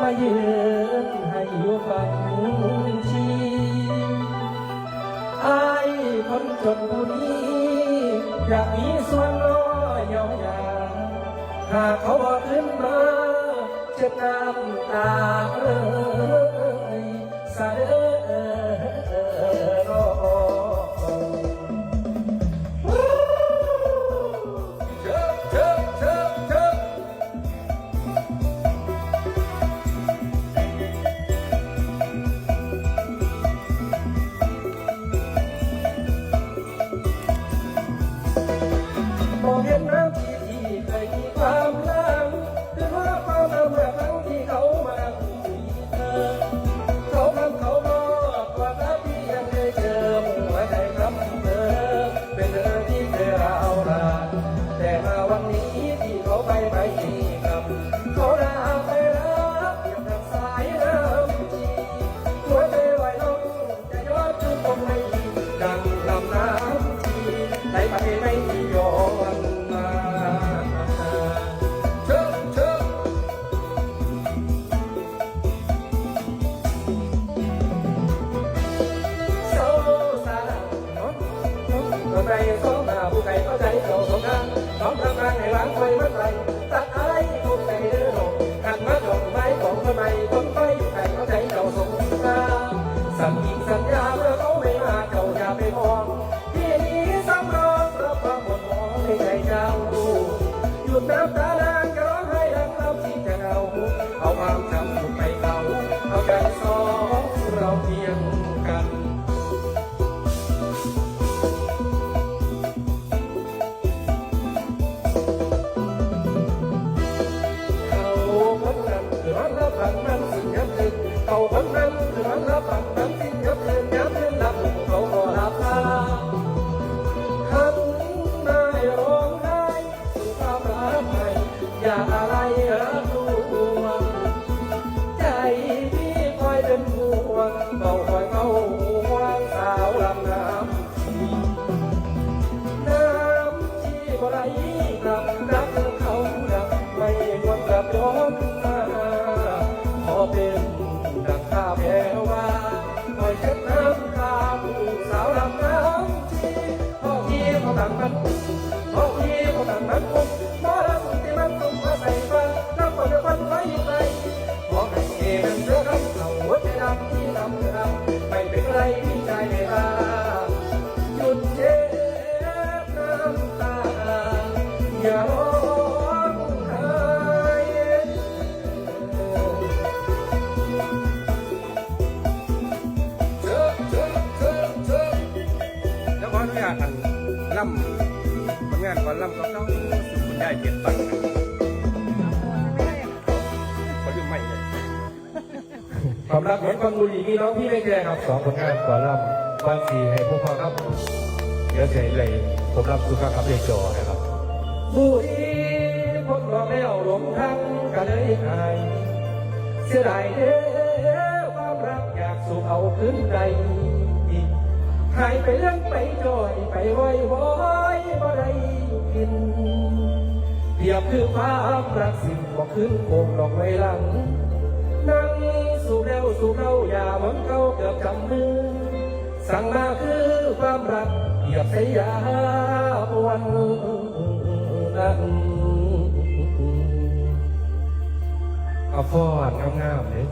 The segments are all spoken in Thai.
มายืนให้อยู่ฝั่งชีอายคนจนผู้นี้อยากมีส่วนน้อยอยาวยาหากเขาบอกขึ้นมาจะน้ำตาเอ่ยสะเด้อานให้ล้างไฟมันไรตัดอะไรทุกใจเดินหงขันมาจบไม้ของคนใหม่คนไฟใครเขาใจเขาสงครามสัญญิงสัญญาเมื่อเขาไม่มาเจ้าอย่าไปมองที่นี้สำรองรับความหมดมองให้ใจเจ้าหยุดน้ำตา อย่าอะไรรั คุณยายเจ็ดปันคนที่ไม่เลยความรักเหมือนคนบุรีมีน้องพี่ไม่แก่ครับสองผลงานก่อนลำบางทีให้พวกพ่อครับเดี๋ยวเสียเลยผมรับสุขครับเรียนจอนะครับบุรีคนรอแล้วหลงทางก็เลยหายเสียดายเด้อความรักอยากสู่เอาคืนใดหายไปเรื่องไปจอยไปไว้ไว้บ่ได้กิน เปรียบคือความรักสิ่งบอกคืนโคงดอกไม้หลัง นั่งสู่แล้วสู่เร้าอย่าหวังเขาเกือบจำมือ สั่งมาคือความรักเหยียบสยามวันนั้นเอาฟอดงามๆเลย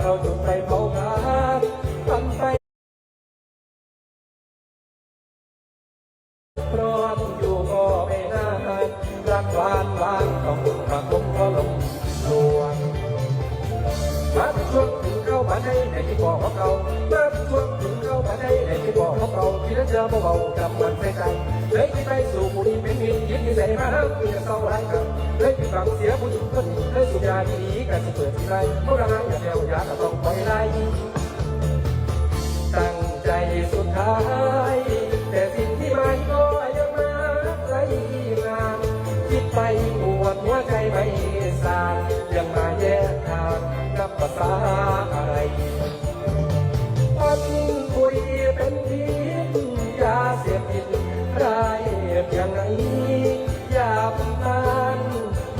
เมื่อเราจุดไฟเผากันพัน ภาษาอะไรวันบุรีเป็นพิษยาเสพติดร้ายเพียงไหนยาพิมาน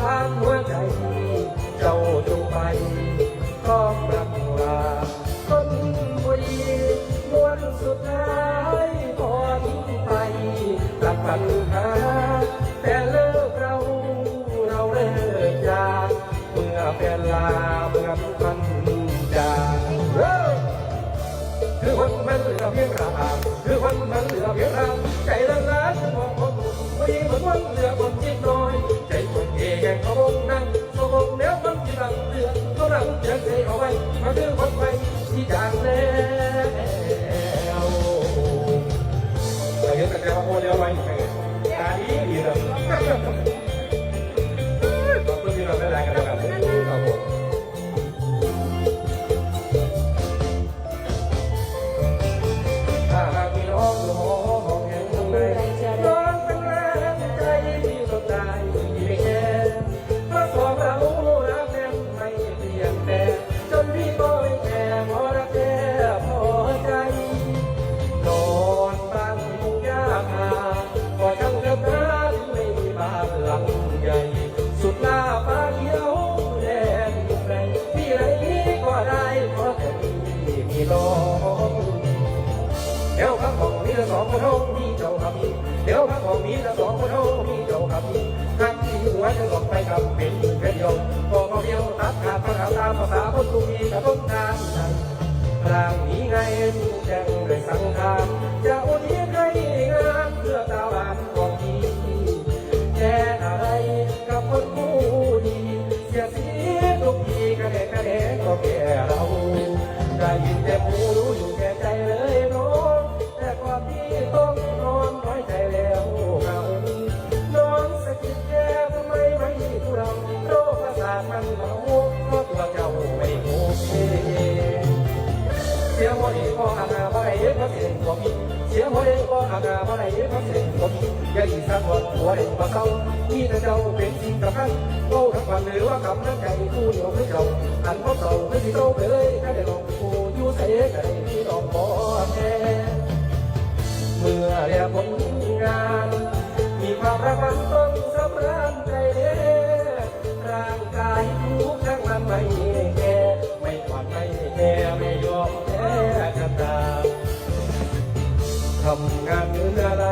ทางหัวใจ เจ้าจงไปก็ปรับลาคนบุรีมวนสุดท้ายพอทิ้งไปตัดปัญหาแต่เลิกเราเราเลิกยากเมื่อเป็นลา เพียงรางคือคนมันเหลือเพียงรางใจละล้านมองคนผู้หญิงเหมือนวันเหลือคนจิตน้อยใจคน ใหญ่ สุดหน้าฟ้าเขียวแดงแรงที่ไหนก็ได้เพราะแต่พี่มีน้องเดี๋ยวพักของมีละสองคนโอ้มีเจ้าครับพี่เดี๋ยวพักของมีละสองคนโอ้มีเจ้าครับพี่ทักที่หัวจะหลบไปกับเป็นแค่เดียวบอกเอาเดียวตัดขาดปัญหาตามภาษาคนตุ้มีกับต้นทางใจพลางนี้ไงผู้แจ้ง แต่เราได้ยินแต่หูรู้อยู่แก่ใจเลยน้แต่ความที่ต้องนอนน้อยใจแล้วเหงานอนสะกิดแกทำไมไม่ทุเราโรคประสาทมันเมาเพราะตัวเจ้าไม่โอเคเสียหัวดีพออาณาบ่ได้เย็บพระเสียงบ่มีเสียหัวดีพออาณาบ่ได้เย็บพระเสียงบ่มีอย่าอีสักวันหัวเด็กบ่เศร้ามีแต่เจ้าเป็นสิ่งสำคัญโอ้ทั้งวันหรือว่าคำนั้นใจคู่เดียวคือเจ้า อันพบเราไม่สิโตไปเลยถ้าได้ลองคู่อยู่ใส่กันที่ต้องบ่แท้เมื่อเรียกผลงาน มีความรักมันต้องสำราญใจเด้ร่างกายทุกทั้งมันไม่แก่ไม่หวั่นไม่แก่ไม่ยอมแพ้ชะตาทำงานเหนื่อยอะไร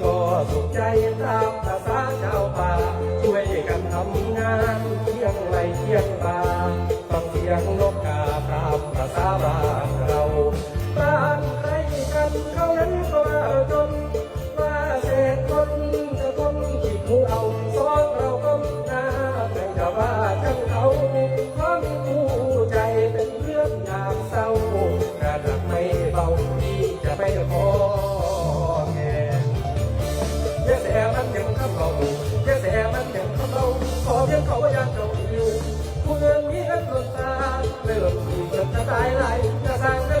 ก็สุขใจตาม งเสียงนกกาตามภาษาบาเรา ที่เกิดจ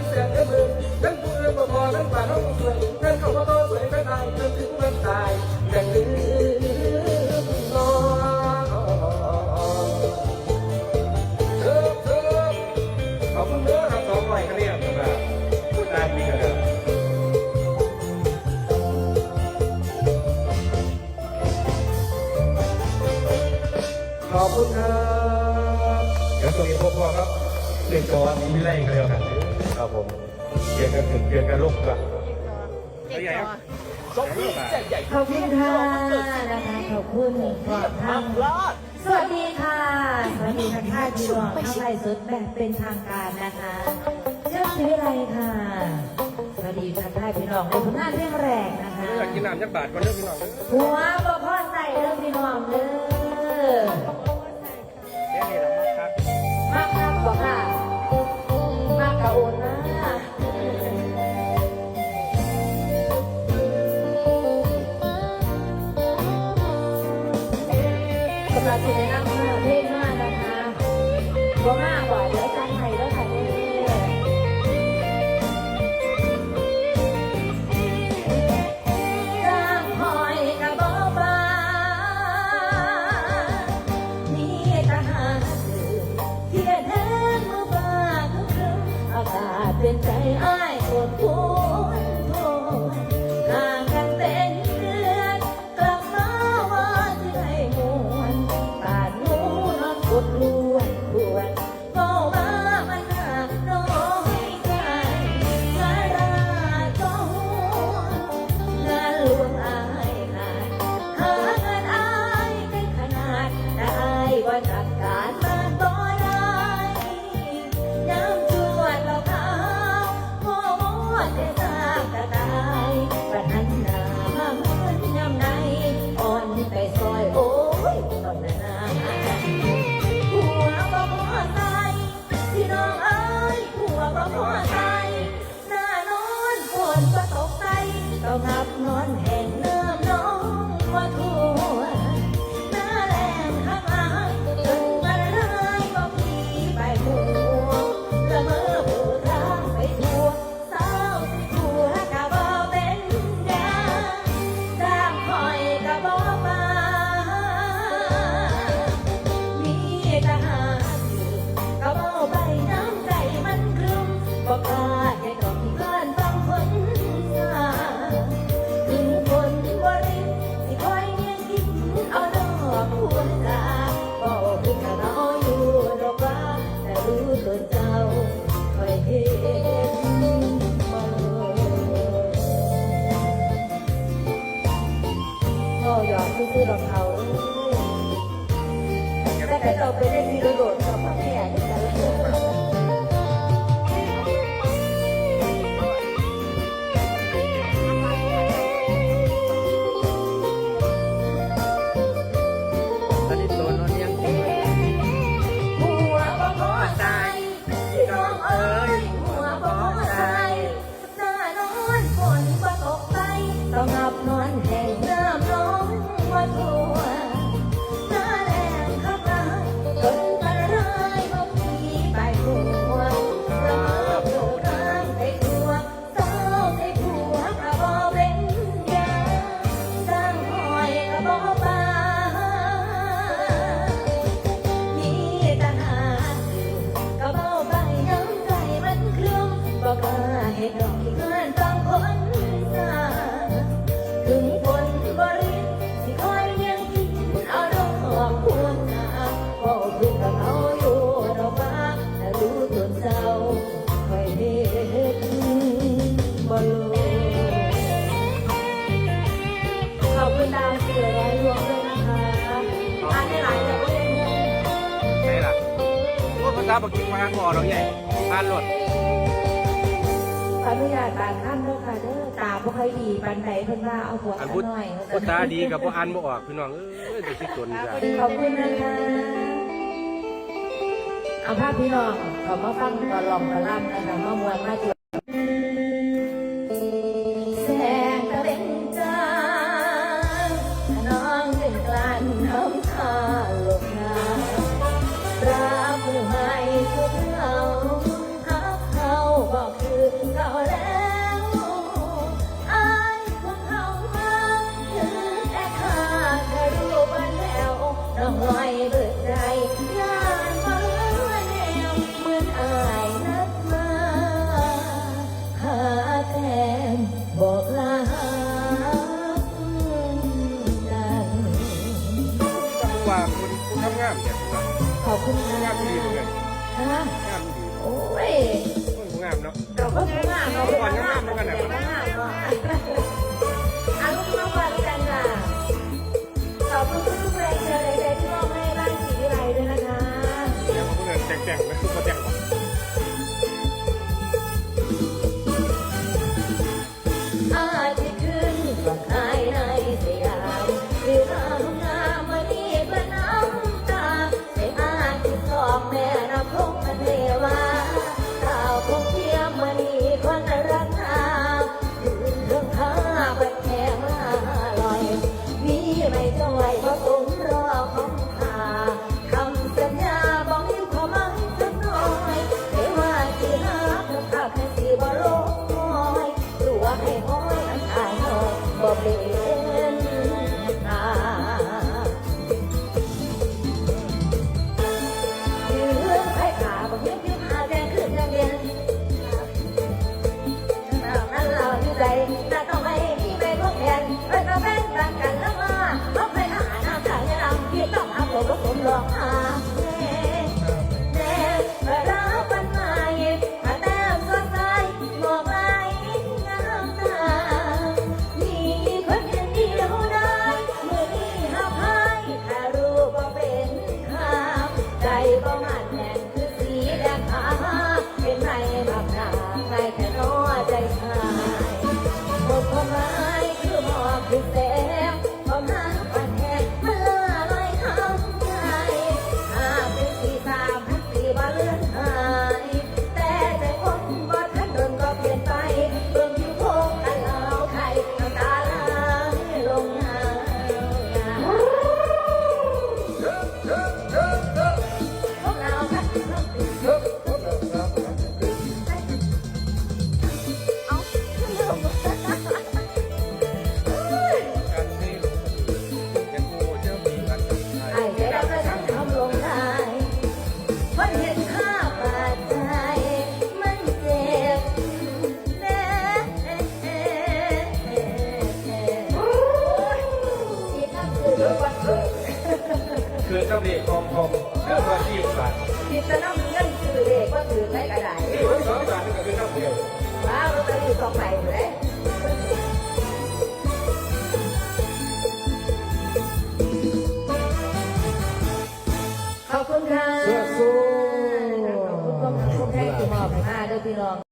เล่นจอมีวิไลกันแล้วกันครับผมเปลี่ยนกันถึงเปลี่ยนกันลบกันเจ็บคอสองพี่แจกใหญ่ขอบคุณค่ะนะคะขอบคุณขอบทางสวัสดีค่ะ สวัสดีทักทายพี่น้องทั้งไลฟ์สดแบบเป็นทางการนะคะเจ้าวิไลค่ะ สวัสดีทักทายพี่น้องในผลงานเรื่องแรกนะคะอยากกินน้ำยักษ์บาทก่อนเด้อพี่น้องเด้อหัวบ่พ่อใส่เรื่องพี่น้องเด้อเดี๋ยวนี้ กรโอนมาำหรับที่ได้มาเท่มากนะคะก็มากกว่าเยอะจัง ใจหน้าโน้นโผล่ ลาบักกินมาบ่อเราใหญ่ทานรถขออนุญาตบางท่านด้วยค่ะเด้อตาบ่ค่อยดีบันไดเพิ่นว่าเอาหัวอันพุทหน่อยพุทธาดีกับพ่ออันบ่ออกพี่น้องเอ้ยแต่คิดตนจ้ะขอบคุณนะคะเอาภาพพี่น้องขอมาฟังกอลองกอล่ำนะคะมามวงมาเจอ